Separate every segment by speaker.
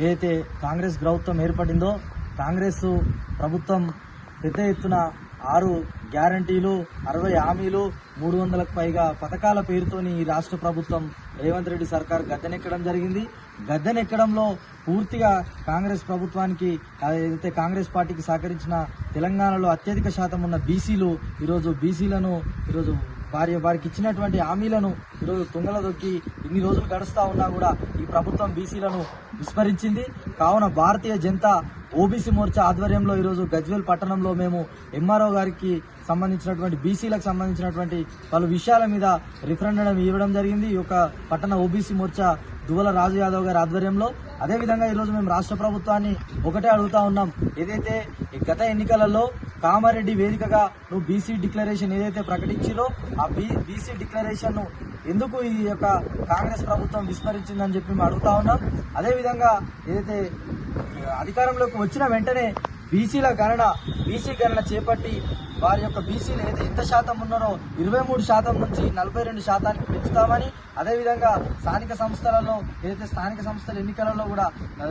Speaker 1: ఏదైతే కాంగ్రెస్ ప్రభుత్వం ఏర్పడిందో కాంగ్రెస్ ప్రభుత్వం పెద్ద ఎత్తున ఆరు గ్యారంటీలు అరవై హామీలు మూడు వందలకు పైగా పథకాల పేరుతోని ఈ రాష్ట్ర ప్రభుత్వం రేవంత్ రెడ్డి సర్కార్ గద్దెనెక్కడం జరిగింది. గద్దెనెక్కడంలో పూర్తిగా కాంగ్రెస్ ప్రభుత్వానికి ఏదైతే కాంగ్రెస్ పార్టీకి సహకరించిన తెలంగాణలో అత్యధిక శాతం ఉన్న బీసీలు ఈరోజు బీసీలను ఈరోజు వారి వారికి ఇచ్చినటువంటి హామీలను ఈరోజు తుంగల దొక్కి ఇన్ని రోజులు గడుస్తా ఉన్నా కూడా ఈ ప్రభుత్వం బీసీలను విస్మరించింది. కావున భారతీయ జనతా ఓబీసీ మోర్చా ఆధ్వర్యంలో ఈరోజు గజ్వేల్ పట్టణంలో మేము ఎంఆర్ఓ గారికి సంబంధించినటువంటి బీసీలకు సంబంధించినటువంటి పలు విషయాల మీద రిఫరెండం ఇవ్వడం జరిగింది. ఈ యొక్క పట్టణ ఓబీసీ మోర్చా దువ్వల రాజు యాదవ్ గారి ఆధ్వర్యంలో. అదేవిధంగా ఈరోజు మేము రాష్ట్ర ప్రభుత్వాన్ని ఒకటే అడుగుతా ఉన్నాం. ఏదైతే ఈ గత ఎన్నికలలో కామారెడ్డి వేదికగా నువ్వు బీసీ డిక్లరేషన్ ఏదైతే ప్రకటించిరో ఆ బీ బీసీ డిక్లరేషన్ ఎందుకు ఈ యొక్క కాంగ్రెస్ ప్రభుత్వం విస్మరించిందని చెప్పి మేము అడుగుతా ఉన్నాం. అదేవిధంగా ఏదైతే అధికారంలోకి వచ్చిన వెంటనే బీసీల గణన బీసీ గణన చేపట్టి వారి యొక్క బీసీలు ఏదైతే ఎంత శాతం ఉన్నారో ఇరవై మూడు శాతం నుంచి నలభై రెండు శాతానికి పెంచుతామని అదేవిధంగా స్థానిక సంస్థలలో ఏదైతే స్థానిక సంస్థల ఎన్నికలలో కూడా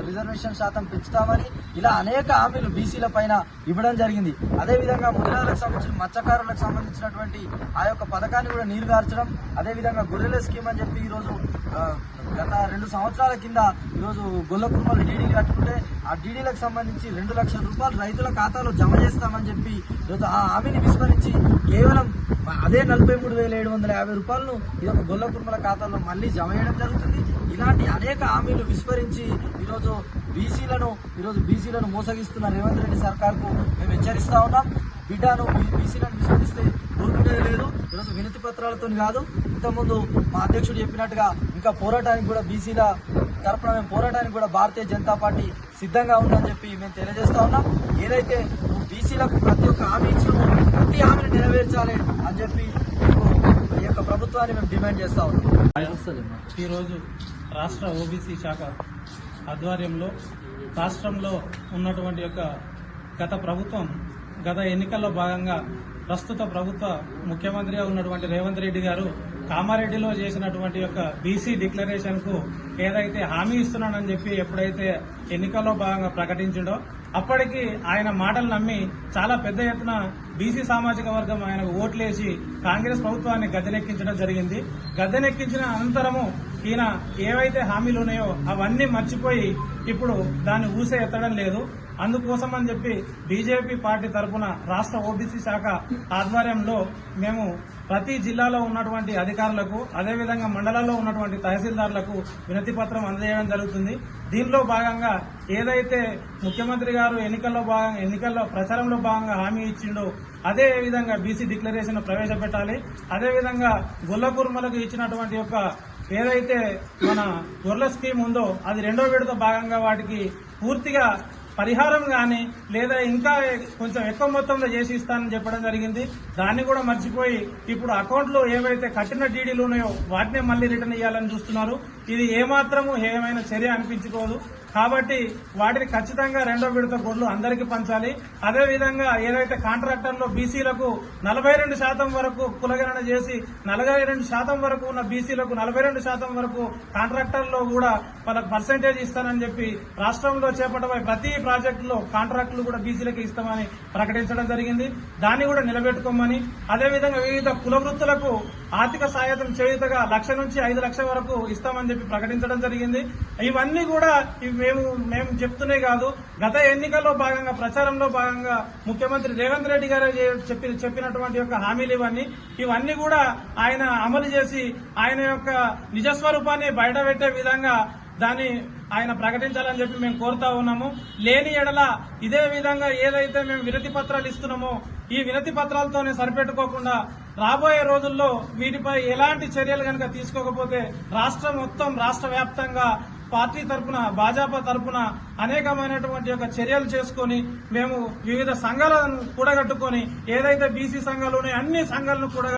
Speaker 1: రిజర్వేషన్ శాతం పెంచుతామని ఇలా అనేక హామీలు బీసీల పైన ఇవ్వడం జరిగింది. అదేవిధంగా మహిళలకు సంబంధించిన మత్స్యకారులకు సంబంధించినటువంటి ఆ యొక్క పథకాన్ని కూడా నీరు గార్చడం అదేవిధంగా గొర్రెల స్కీమ్ అని చెప్పి ఈరోజు గత రెండు సంవత్సరాల కింద ఈరోజు గొల్ల కుటుంబాలు డీడీలు కట్టుకుంటే ఆ డీడీలకు సంబంధించి రెండు లక్షల రూపాయలు రైతుల ఖాతాలో జమ చేస్తామని చెప్పి ఈరోజు ఆ హామీని విస్మరించి కేవలం అదే నలభై మూడు వేల ఏడు వందల యాభై రూపాయలను ఈ యొక్క గొల్ల కుటుంబాల ఖాతాలో మళ్ళీ జమ చేయడం జరుగుతుంది. ఇలాంటి అనేక హామీలు విస్మరించి ఈరోజు బీసీలను ఈరోజు బీసీలను మోసగిస్తున్న రేవంత్ రెడ్డి సర్కార్కు మేము హెచ్చరిస్తా ఉన్నాం. బిడ్డను బీసీలను విస్మరిస్తే ఊరుకునేది లేదు. ఈరోజు వినతి పత్రాలతో కాదు ఇంతకుముందు మా అధ్యక్షుడు చెప్పినట్టుగా ఇంకా పోరాటానికి కూడా బీసీల తరపున మేము పోరాటానికి కూడా భారతీయ జనతా పార్టీ సిద్ధంగా ఉందని చెప్పి మేము తెలియజేస్తా ఉన్నాం. ఏదైతే బీసీలకు ప్రతి ఒక్క హామీ ఇచ్చినామో ప్రతి హామీని నెరవేర్చాలి అని చెప్పి ఈ యొక్క ప్రభుత్వాన్ని మేము డిమాండ్ చేస్తా ఉన్నాం.
Speaker 2: ఈరోజు రాష్ట్ర ఓబీసీ శాఖ ఆధ్వర్యంలో రాష్ట్రంలో ఉన్నటువంటి యొక్క గత ప్రభుత్వం గత ఎన్నికల్లో భాగంగా ప్రస్తుత ప్రభుత్వ ముఖ్యమంత్రిగా ఉన్నటువంటి రేవంత్ రెడ్డి గారు కామారెడ్డిలో చేసినటువంటి యొక్క బీసీ డిక్లరేషన్కు ఏదైతే హామీ ఇస్తున్నానని చెప్పి ఎప్పుడైతే ఎన్నికల్లో భాగంగా ప్రకటించడో అప్పటికి ఆయన మాటలు నమ్మి చాలా పెద్ద ఎత్తున బీసీ సామాజిక వర్గం ఆయనకు ఓట్లేసి కాంగ్రెస్ ప్రభుత్వాన్ని గద్దెనెక్కించడం జరిగింది. గద్దెనెక్కించిన అనంతరము ఈయన ఏవైతే హామీలు ఉన్నాయో అవన్నీ మర్చిపోయి ఇప్పుడు దాన్ని ఊసే ఎత్తడం లేదు. అందుకోసం అని చెప్పి బీజేపీ పార్టీ తరఫున రాష్ట్ర ఓబీసీ శాఖ ఆధ్వర్యంలో మేము ప్రతి జిల్లాలో ఉన్నటువంటి అధికారులకు అదేవిధంగా మండలాల్లో ఉన్నటువంటి తహసీల్దార్లకు వినతి పత్రం అందజేయడం జరుగుతుంది. దీనిలో భాగంగా ఏదైతే ముఖ్యమంత్రి గారు ఎన్నికల్లో భాగంగా ఎన్నికల్లో ప్రచారంలో భాగంగా హామీ ఇచ్చిండో అదే విధంగా బీసీ డిక్లరేషన్ ప్రవేశపెట్టాలి. అదేవిధంగా గొల్లకుర్మలకు ఇచ్చినటువంటి యొక్క ఏదైతే మన గొర్రెల స్కీమ్ ఉందో అది రెండో విడత భాగంగా వాటికి పూర్తిగా పరిహారం కానీ లేదా ఇంకా కొంచెం ఎక్కువ మొత్తంలో చేసి ఇస్తానని చెప్పడం జరిగింది. దాన్ని కూడా మర్చిపోయి ఇప్పుడు అకౌంట్లో ఏవైతే కట్టిన డీడీలు ఉన్నాయో వాటినే మళ్ళీ రిటర్న్ ఇవ్వాలని చూస్తున్నారు. ఇది ఏమాత్రము ఏమైనా చర్య అనిపించుకోదు. కాబట్టి వాటిని ఖచ్చితంగా రెండో విడత గొడ్లు అందరికీ పంచాలి. అదేవిధంగా ఏదైతే కాంట్రాక్టర్లో బీసీలకు నలభై రెండు శాతం వరకు కులగణన చేసి నలభై రెండు శాతం వరకు ఉన్న బీసీలకు నలభై రెండు శాతం వరకు కాంట్రాక్టర్లో కూడా వాళ్ళకి పర్సంటేజ్ ఇస్తానని చెప్పి రాష్ట్రంలో చేపట్టబోయే ప్రతి ప్రాజెక్టులో కాంట్రాక్టులు కూడా బీసీలకు ఇస్తామని ప్రకటించడం జరిగింది. దాన్ని కూడా నిలబెట్టుకోమని అదేవిధంగా వివిధ కుల వృత్తులకు ఆర్థిక సహాయతం చేయుతగా లక్ష నుంచి ఐదు లక్షల వరకు ఇస్తామని చెప్పి ప్రకటించడం జరిగింది. ఇవన్నీ కూడా ఇవి మేము మేము చెప్తూనే కాదు గత ఎన్నికల్లో భాగంగా ప్రచారంలో భాగంగా ముఖ్యమంత్రి రేవంత్ రెడ్డి గారు చెప్పిన చెప్పి చెప్పినటువంటి యొక్క హామీలు ఇవన్నీ ఇవన్నీ కూడా ఆయన అమలు చేసి ఆయన యొక్క నిజస్వరూపాన్ని బయటపెట్టే విధంగా దాన్ని ఆయన ప్రకటించాలని చెప్పి మేము కోరుతా ఉన్నాము. లేని ఎడల ఇదే విధంగా ఏదైతే మేము వినతి పత్రాలు ఇస్తున్నామో ఈ వినతి పత్రాలతోనే సరిపెట్టుకోకుండా రాబోయే రోజుల్లో వీటిపై ఎలాంటి చర్యలు కనుక తీసుకోకపోతే రాష్ట్రం మొత్తం రాష్ట్ర వ్యాప్తంగా పార్టీ తరపున భాజపా తరపున అనేకమైనటువంటి యొక్క చర్యలు చేసుకొని మేము వివిధ సంఘాలను కూడగట్టుకొని ఏదైతే బీసీ సంఘాలు ఉన్నాయో అన్ని సంఘాలను కూడా